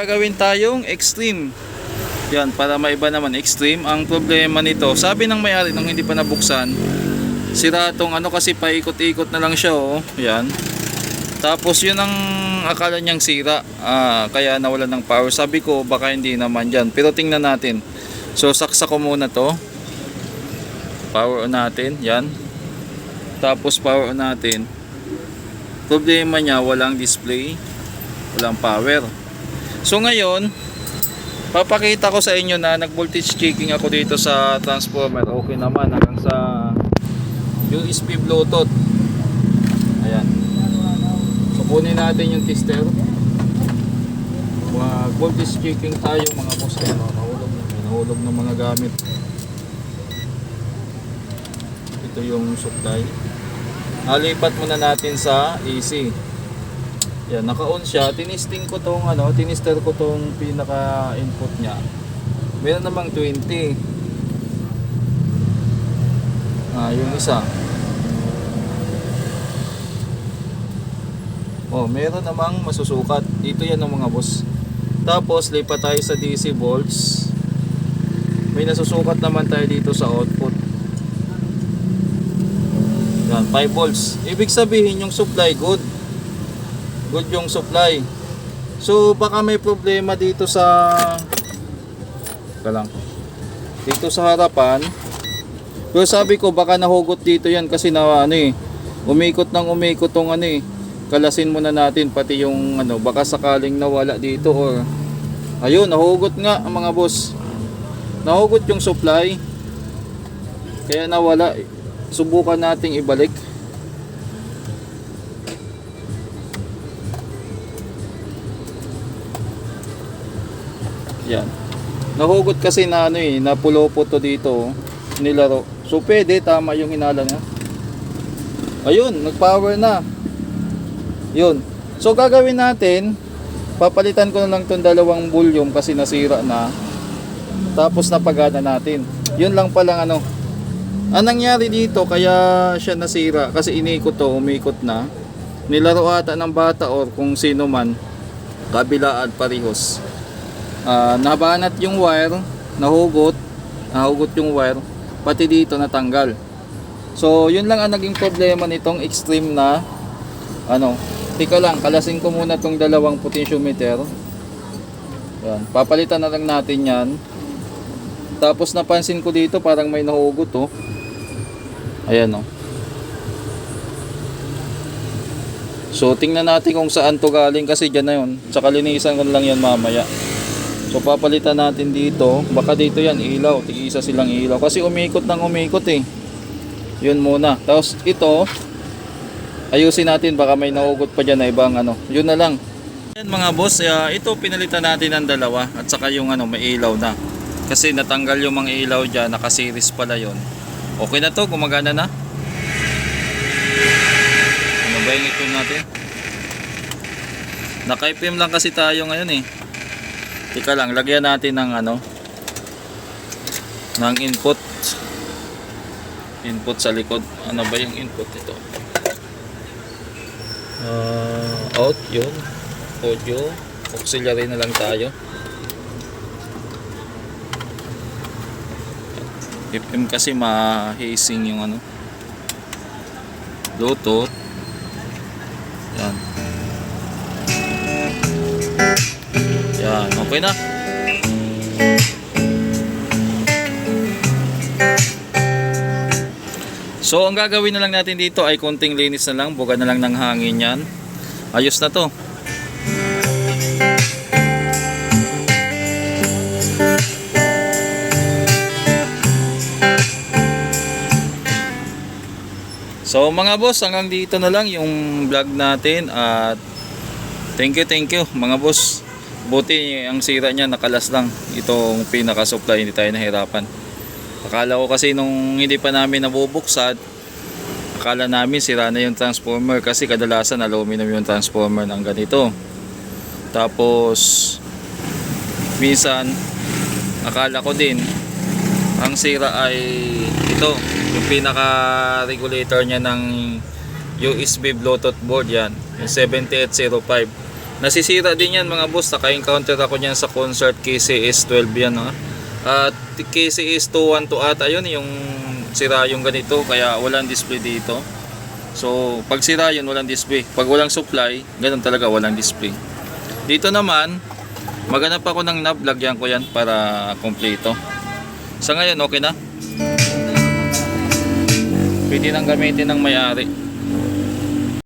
gagawin tayong extreme. Yan, para maiba naman extreme. Ang problema nito, sabi ng may-ari nung hindi pa nabuksan, sira tong ano kasi paikot-ikot na lang siya oh. Yan. Tapos yun ang akala niyang sira. Ah, kaya nawala ng power. Sabi ko baka hindi naman dyan. Pero tingnan natin. So saksa ko muna to. Power on natin. Yan. Tapos power on natin. Problema niya walang display. Walang power. So ngayon, papakita ko sa inyo na nag voltage checking ako dito sa transformer. Okay naman hanggang sa USB Bluetooth. Ayan. So kunin natin yung tester. Mag voltage checking tayo mga boss. Ayan, oh, nahulog na. Nahulog ng mga gamit. Ito yung supply. Nalipat muna natin sa AC. Yan, naka-on siya. Tinisting ko tong ano, tinister ko tong pinaka-input niya. Meron namang 20. Ah, yung isa. Oh, meron namang masusukat. Dito yan ng mga boss. Tapos, lipat tayo sa DC volts. May nasusukat naman tayo dito sa output. Yan, 5 volts. Ibig sabihin yung supply good. Good yung supply. So baka may problema dito sa lang. Dito sa harapan. Pero sabi ko baka nahugot dito yan kasi na ano eh. Umikot ng umikot tong ano eh. Kalasin muna natin pati yung ano baka sakaling nawala dito or ayun nahugot nga mga boss. Nahugot yung supply. Kaya nawala eh subukan nating ibalik yan. Nahugot kasi na ano eh napulopo to dito nilaro. So pwede tama yung hinala niya. Ayun nag power na. Yun. So gagawin natin papalitan ko na lang tong dalawang volume kasi nasira na. Tapos napagana natin. Yun lang palang ano. Ang nangyari dito kaya siya nasira kasi inikot to, umikot na. Nilaro ata ng bata or kung sino man kabilaan parehos. Ah, nabanat yung wire, nahugot, nahugot yung wire, pati dito natanggal. So, yun lang ang naging problema nitong extreme na ano, tika lang, kalasin ko muna tong dalawang potentiometer. Yan, papalitan na lang natin yan. Tapos napansin ko dito parang may nahugot oh. Ayan oh. So tingnan natin kung saan to galing kasi dyan na yun. Sa kalinisan ko lang yan mamaya. So papalitan natin dito. Baka dito yan ilaw. Tig-isa silang ilaw. Kasi umikot ng umikot eh. Yun muna. Tapos ito. Ayusin natin. Baka may nahugot pa dyan na ibang ano. Yun na lang. Yan mga boss. Uh, ito pinalitan natin ng dalawa. At saka yung ano may ilaw na. Kasi natanggal yung mga ilaw dyan. Nakasiris pala yon. Okay na to, gumagana na. Ano ba yung ito natin? Naka-FM lang kasi tayo ngayon eh. Tika lang, lagyan natin ng ano ng input. Input sa likod. Ano ba yung input ito uh, out yun audio auxiliary na lang tayo. FM kasi ma-hazing yung ano Bluetooth. Yan yan okay na. So ang gagawin na lang natin dito ay konting linis na lang. Buga na lang ng hangin yan. Ayos na to. So mga boss, hanggang dito na lang yung vlog natin at thank you, thank you mga boss. Buti ang sira niya nakalas lang itong pinaka supply hindi tayo nahirapan. Akala ko kasi nung hindi pa namin nabubuksan, akala namin sira na yung transformer kasi kadalasan aluminum yung transformer ng ganito. Tapos minsan akala ko din ang sira ay ito yung pinaka regulator niya ng USB Bluetooth board yan yung 7805 Nasisira din yan mga boss. Naka-encounter ako niyan sa concert KCS 12 yan. Ha? At KCS 212 ata yun yung sira yung ganito kaya walang display dito. So pag sira yun walang display. Pag walang supply, ganun talaga walang display. Dito naman, maghanap ako ng knob. Lagyan ko yan para kompleto. Sa ngayon okay na. Pwede nang gamitin ng may-ari.